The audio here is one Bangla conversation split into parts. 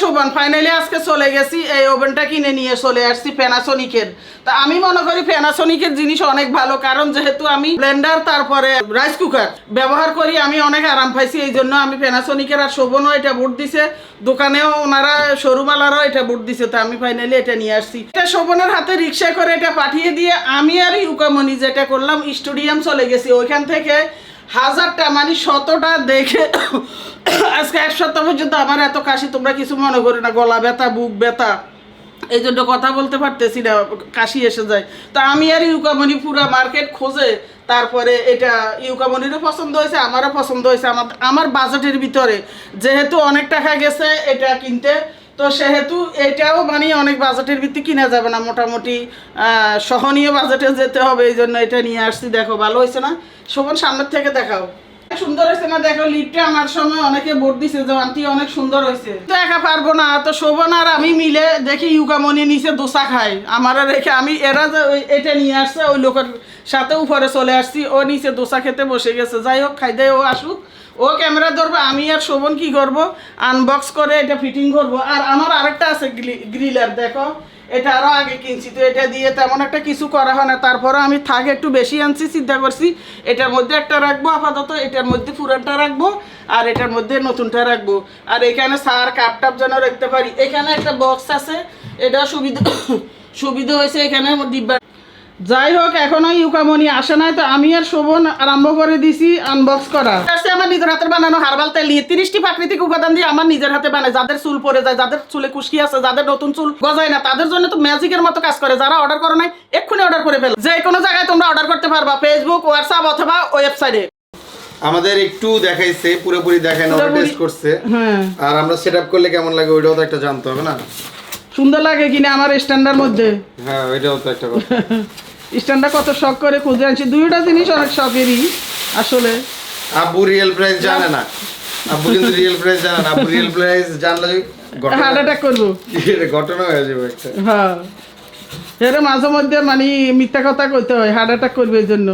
শোভন ফাইনালি আজকে চলে গেছি, এই ওভেনটা কিনে নিয়ে চলে আসছি প্যানাসোনিকের তা আমি মনে করি প্যানাসোনিকের জিনিস অনেক ভালো, কারণ যেহেতু আমি ব্লেন্ডার তারপরে রাইস কুকার ব্যবহার করি, আমি অনেক আরাম পাইছি, এই জন্য আমি প্যানাসোনিকের আর শোভনও এটা বুট দিছে, দোকানেও ওনারা শোরুমালারও এটা বুট দিছে, তো আমি ফাইনালি এটা নিয়ে আসছি। এটা শোভনের হাতে রিক্সা করে এটা পাঠিয়ে দিয়ে আমি আর ইউকামনি যেটা করলাম স্টুডিয়াম চলে গেছি, ওইখান থেকে হাজারটা মানে শতটা দেখে আজকে এক সপ্তাহ পর্যন্ত আমার এত কাশি, তোমরা কিছু মনে করি না, গলা ব্যথা, বুক ব্যথা। এই জন্য কথা বলতে পারতেছি না, কাশি এসে যায়। তা আমি আর ইউকামনি পুরো মার্কেট খোঁজে, তারপরে এটা ইউকামনিরও পছন্দ হয়েছে, আমারও পছন্দ হয়েছে। আমার আমার বাজেটের ভিতরে যেহেতু অনেক টাকা গেছে, এটা কিনতে তো সেহেতু এটাও মানে অনেক বাজেটের ভিত্তি কিনা যাবে না। মোটামুটি সহনীয় বাজেটে যেতে হবে, এই জন্য এটা নিয়ে আসছি। দেখো, ভালো হয়েছে না? শোভন, সামনের থেকে দেখাও। সুন্দর হয়েছে না? দেখো লিপটা আমার সময় অনেকে ভোট দিছে, যে আন্টি অনেক সুন্দর হয়েছে। তো একা পারব না। তো শোভন আর আমি মিলে দেখি ইউকামনি নিচে দোসা খায়। আমার রেখে আমি এরা যে এটা নিয়ে আসছে, ওই লোকের সাথে উপরে চলে আসছি, ও নিচে দোসা খেতে বসে গেছে। যাই হোক, খাই ও আসুক। ও ক্যামেরা ধরবে, আমি আর শোভন কি করব? আনবক্স করে এটা ফিটিং করব। আর আমার আরেকটা আছে গ্রিলার দেখো। এটা আরও আগে কিনছি, তো এটা দিয়ে তেমন একটা কিছু করা হয় না। তারপরে আমি থাক একটু বেশি আনছি, চিন্তা করছি, এটার মধ্যে একটা রাখব আপাতত, এটার মধ্যে পুরানটা রাখব, আর এটার মধ্যে নতুনটা রাখব। আর এখানে সার কাপ টাপ যেন রাখতে পারি। এখানে একটা বক্স আছে, এটা সুবিধা সুবিধা হয়েছে, এখানে ডিব্বা যাই হোক এখনও ইউকামনি আসে নাই তো আমি আর শোভন আরম্ভ করে দিছি আনবক্স করা। আসছে আমার নিজের হাতের বানানো হার্বাল তেল নিয়ে। তিরিশটি প্রাকৃতিক উপাদান দিয়ে আমার নিজের হাতে বানায়। যাদের চুল পরে যায় যাদের চুলে কুশকি আছে যাদের নতুন চুল গজায় না তাদের জন্য তো ম্যাজিকের মতো কাজ করে। যারা অর্ডার করো নাই এক্ষুনি অর্ডার করে ফেলো। যে কোনো জায়গায় তোমরা অর্ডার করতে পারবা ফেসবুক হোয়াটসঅ্যাপ অথবা ওয়েবসাইটে আমাদের একটু দেখাইছে পুরোপুরি দেখায় না টেস্ট করছে। হ্যাঁ। আর আমরা সেট আপ করলে কেমন লাগে ওইটাও তো একটা জানতে হবে না? সুন্দর লাগে কিনা আমার স্ট্যান্ডার মধ্যে। হ্যাঁ ওইটাও তো একটা কথা। স্ট্যান্ডটা কত শখ করে খুঁজে আনছি? দুইটা জিনিস অনেক শখেরই। আসলে। আব্বু রিয়েল প্রাইস জানে না। আব্বু কিন্তু রিয়েল প্রাইস জানে না। আব্বু রিয়েল প্রাইস জানলে হার্ট অ্যাটাক করব। ঘটনা হয়ে যাবে একটা। হ্যাঁ। এর মাঝে মধ্যে মানে মিথ্যা কথা কইতে হয় হার্ট অ্যাটাক করবে এই জন্য।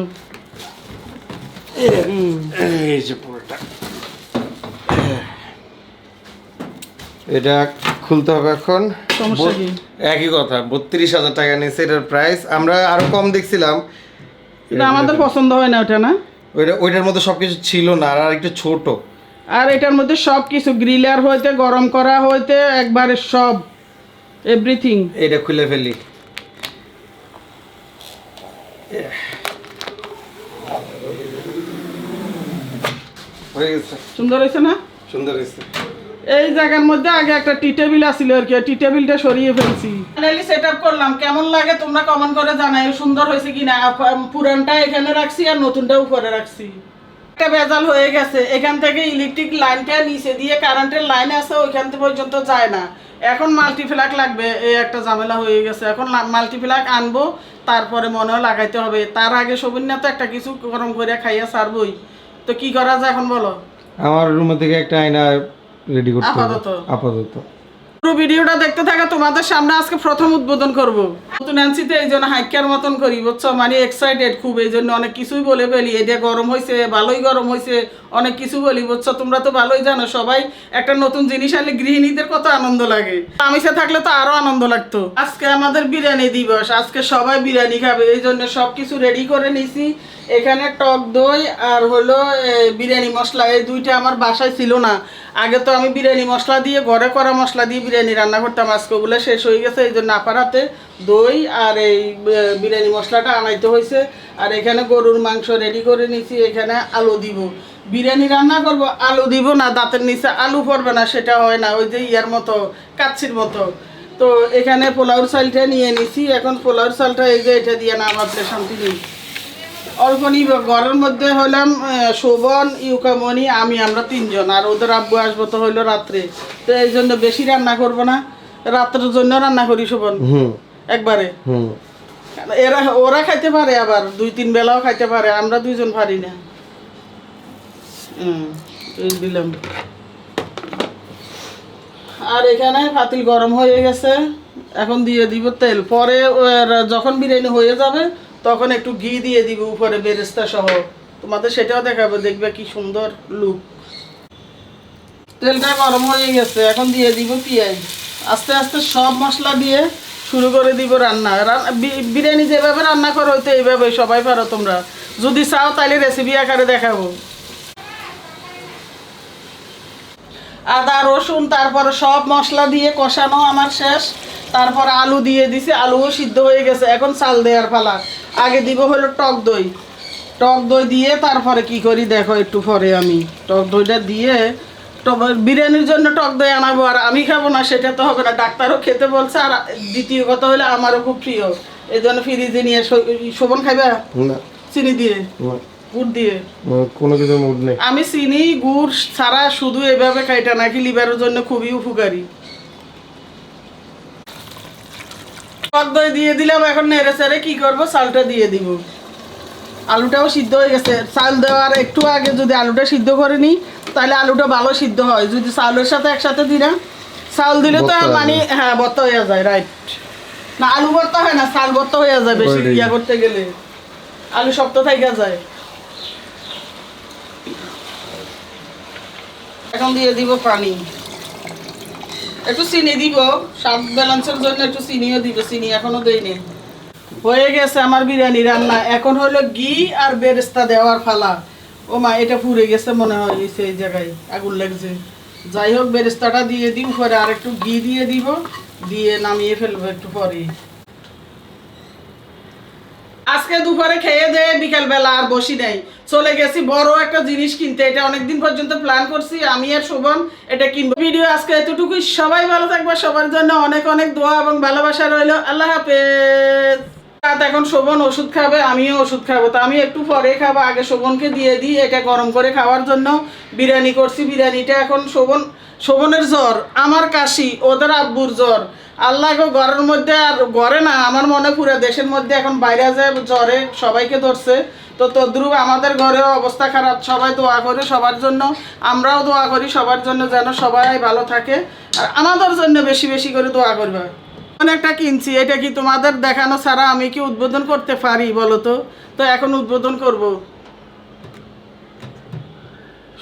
এই যে পুরোটা। এটা খুলতে হবে এখন? একই কথা বত্রিশ হাজার টাকা নিয়েছে এটার প্রাইস আমরা আরও কম দেখছিলাম। আমাদের পছন্দ হয় না ওটা না? ওইটা ওইটার মধ্যে সবকিছু ছিল না আর একটু ছোট। আর এটার মধ্যে সব কিছু গ্রিলার হইতে গরম করা হইতে একবারে সব এভরিথিং এটা খুলে ফেলি। হয়ে গেছে। সুন্দর হয়েছে না? সুন্দর হয়েছে। এই জায়গার মধ্যে আগে একটা টি টেবিল আছিল আর কি টি টেবিলটা সরিয়ে ফেলছি। ফাইনালি সেট আপ করলাম। কেমন লাগে তোমরা কমেন্ট করে জানাই সুন্দর হয়েছে কিনা? পুরানটা এখানে রাখছি আর নতুনটা উপরে রাখছি। একটা ভেজাল হয়ে গেছে। এখান থেকে ইলেকট্রিক লাইনটা নিচে দিয়ে কারেন্টের লাইন আছে ওইখান থেকে পর্যন্ত যায় না। এখন মাল্টিপ্লাক লাগবে। এই একটা ঝামেলা হয়ে গেছে। এখন মাল্টিপ্লাক আনব তারপরে মনে হয় লাগাইতে হবে। তার আগে সবিন্যা তো একটা কিছু গরম করে খাইয়া সারবই তো কি করা যায় এখন বলো? আমার রুমে থেকে একটা আয়না রেডি করতে হবে। আপাতত। আপাতত। পুরো ভিডিওটা দেখতে থাকা তোমাদের সামনে আজকে প্রথম উদ্বোধন করব। নতুন আনছিতে এই জন্য হাইকার মতন করি বুঝছ? মানে এক্সাইটেড খুব এই জন্য অনেক কিছুই বলে ফেলি। এটা গরম হয়েছে ভালোই গরম হয়েছে অনেক কিছু বলি বুঝছ? তোমরা তো ভালোই জানো সবাই একটা নতুন জিনিস আনলে গৃহিণীদের কত আনন্দ লাগে। আমিষে থাকলে তো আরও আনন্দ লাগতো। আজকে আমাদের বিরিয়ানি দিবস আজকে সবাই বিরিয়ানি খাবে এই জন্য সব কিছু রেডি করে নিছি। এখানে টক দই আর হলো বিরিয়ানি মশলা এই দুইটা আমার বাসায় ছিল না। আগে তো আমি বিরিয়ানি মশলা দিয়ে, ঘরে করা মশলা দিয়ে বিরিয়ানি রান্না করতাম। আজকে ওগুলো শেষ হয়ে গেছে, এই জন্য আপার হাতে দই আর এই বিরিয়ানি মশলাটা আনাইতে হয়েছে। আর এখানে গরুর মাংস রেডি করে নিছি এখানে আলু দিব। বিরিয়ানি রান্না করব, আলু দিব না, দাঁতের নিচে আলু পড়বে না, সেটা হয় না, ওই যে ইয়ার মতো, কাচ্ছির মতো। তো এখানে পোলাওর চালটা নিয়ে নিছি, এখন পোলাওর চালটা এই যে এটা দিয়ে না আমার শান্তি নেই। নিব ঘরের মধ্যে আহ, শোভন ইউকামনি আমি আমরা তিনজন। আর ওদের আব্বু আসব তো হইল রাত্রে। তো এই জন্য বেশি রান্না করব না। রাত্রের জন্য রান্না করি শোভন। একবারে। এরা ওরা খাইতে পারে আবার দুই তিন বেলাও খাইতে পারে আমরা দুইজন পারি না। দিলাম। আর এখানে পাতিল গরম হয়ে গেছে। এখন দিয়ে দিব তেল। পরে যখন বিরিয়ানি হয়ে যাবে তখন একটু ঘি দিয়ে দিব উপরে বেরেস্তা সহ। তোমাদের সেটাও দেখাবো, দেখবে কি সুন্দর লুক তেলটা গরম হয়ে গেছে, এখন দিয়ে দিব পেঁয়াজ। আস্তে আস্তে সব মশলা দিয়ে শুরু করে দিব রান্না। বিরিয়ানি যেভাবে রান্না করো, তো এইভাবে সবাই পারো তোমরা। যদি চাও তাহলে রেসিপি আকারে দেখাবো। আদা রসুন তারপরে সব মশলা দিয়ে কষানো আমার শেষ। তারপর আলু দিয়ে দিছি আলুও সিদ্ধ হয়ে গেছে। এখন চাল দেওয়ার পালা। আগে দিব হলো টক দই। টক দই দিয়ে তারপরে কি করি দেখো একটু পরে আমি। টক দইটা দিয়ে টক- বিরিয়ানির জন্য টক দই আনাবো আর আমি খাব না সেটা তো হবে না। ডাক্তারও খেতে বলছে আর দ্বিতীয় কথা হলে আমারও খুব প্রিয়। এই জন্য ফ্রিজে নিয়ে শোভন খাইবা? চিনি দিয়ে? গুড় দিয়ে। কোনো কিছু মুড নেই। আমি চিনি গুড় ছাড়া শুধু এভাবে খাইটা নাকি লিভারের জন্য খুবই উপকারী। টক দই দিয়ে দিলাম এখন নেড়ে চেড়ে কি করব? চালটা দিয়ে দিব। আলুটাও সিদ্ধ হয়ে গেছে। চাল দেওয়ার একটু আগে যদি আলুটা সিদ্ধ করে নিই তাহলে আলুটা ভালো সিদ্ধ হয়। যদি চাউলের সাথে একসাথে না চাউল দিলে তো মানে হ্যাঁ ভর্তা হয়ে যায় রাইট না আলু ভর্তা হয় না চাল ভর্তা হয়ে যায় বেশি. ইয়া করতে গেলে। আলু শক্ত থাইকা যায়। এখন দিয়ে দিব পানি। একটু চিনি দিব, স্বাদ ব্যালেন্সের জন্য একটু চিনিও দিব, চিনি এখনও দেইনি। হয়ে গেছে আমার বিরিয়ানি রান্না। এখন হলো ঘি আর বেরেস্তা দেওয়ার ফালা। ও মা, এটা পুড়ে গেছে মনে হয় সেই জায়গায়, আগুন লাগছে। যাই হোক, বেরেস্তাটা দিয়ে দিই উপরে আর একটু ঘি দিয়ে দিব, দিয়ে নামিয়ে ফেলব একটু পরে। আজকে দুপুরে খেয়ে দিয়ে বিকেল বেলা আর বসি নাই। চলে গেছি, বড় একটা জিনিস কিনতে। এটা অনেকদিন পর্যন্ত প্ল্যান করছি, আমি আর শোভন এটা কিনবো। ভিডিও আজকে এতটুকুই। সবাই ভালো থাকবে, সবার জন্য অনেক অনেক দোয়া এবং ভালোবাসা রইল। আল্লাহ হাফেজ। এখন শোভন ওষুধ খাবে, আমিও ওষুধ খাব। তো আমি একটু পরে খাব, আগে শোভনকে দিয়ে দিই এটা গরম করে খাওয়ার জন্য। বিরিয়ানি করছি, বিরিয়ানিটা এখন শোভন শোভনের জ্বর আমার কাশি ওদের আব্বুর জ্বর। আল্লাহ গো ঘরের মধ্যে আর ঘরে না আমার মনে পুরো দেশের মধ্যে এখন বাইরে যায় জ্বরে সবাইকে ধরছে। তো তদ্রুপ আমাদের ঘরেও অবস্থা খারাপ সবাই দোয়া করে সবার জন্য। আমরাও দোয়া করি সবার জন্য যেন সবাই ভালো থাকে। আর আমাদের জন্য বেশি বেশি করে দোয়া করবে। একটা কিনছি এটা কি তোমাদের দেখানো ছাড়া আমি কি উদ্বোধন করতে পারি বলো তো? তো এখন উদ্বোধন করব।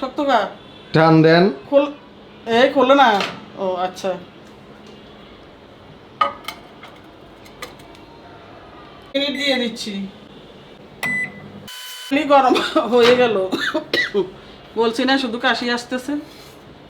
শক্ত কা টান দেন। এই খোলো না। ও আচ্ছা। মিনিট দিয়ে দিচ্ছি। গরম হয়ে গেল। বলছি না, শুধু কাশি আসতেছে।